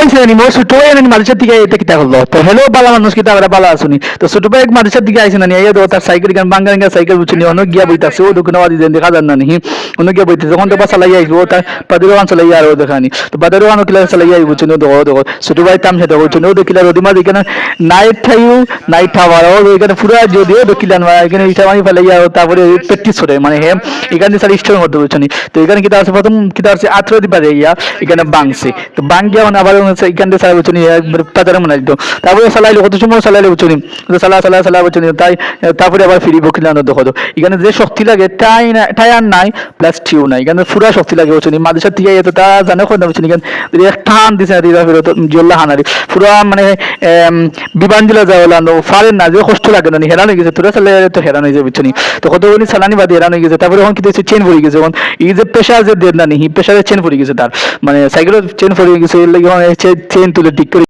হয়েছে নি মোর ছোট ভাই মাদ্রাসার দিকে এতে কিতা করল তো হ্যালো বালা মানুষ কিতা আমরা বালা আসুনি তো ছোট ভাই মাদ্রাসার দিকে আইছে নানি এই তো তার সাইকেল গান, বাঙ্গা গান, সাইকেল বুঝছিনি অনেক গিয়া বইতাছে, ও দোকানে বাদি দেন দেখা যান নানি অনেক গিয়া বইতেছে যখন বাসা চালাই আইবো তার পাদের গান চালাই আর ও দেখানি তো পাদের গান কিলা চালাই আইবো বুঝছিনি দেখো দেখো, ছোট ভাই তাম সেটা বুঝছিনি ও দেখিলা রদিমা এখানে নাইট থাইও নাইট খাবার ও এখানে পুরো যদিও দেখিলাম এখানে ইটা মানি ফেলাই আর তারপরে প্র্যাকটিস করে মানে হে এখানে স্যার স্টোর করতে বুঝছিনি তো এখানে কিতা আছে, প্রথম কিতা আছে আত্র দিবা ইয়া এখানে বাংছে। তো বাঙ্গিয়া মানে আবার এখান থেকে সারা বুঝছিনি পাতারে মনে দিত তারপরে চালাইলো কত সময় চালাইলো বুঝছিনি তো চালা চালা চালা তাই, তারপরে আবার ফিরিব খিলানো দেখো তো এখানে যে শক্তি লাগে তাই না নাই প্লাস নাই। এখানে পুরা শক্তি লাগে বুঝছিনি মাদ্রাসা থেকে এত তা জানে কোন এখানে দিছে না, দিদা ফেরত, জল্লা হানারি। পুরা মানে বিমান দিলা যাওয়া লানো ফারেন না, যে কষ্ট লাগে না হেরান হয়ে গেছে তোরা চালে তো হেরান হয়ে যাবে বুঝছিনি তো কত বলি সালানি বাদে হেরান হয়ে গেছে, তারপরে এখন কিন্তু চেন পড়ে গেছে, এখন এই যে প্রেশার যে দেন না প্রেশারে চেন পড়ে গেছে তার। মানে সাইকেলের চেন পড়ে গেছে, এর লাগে চেন তুলে ঠিক করে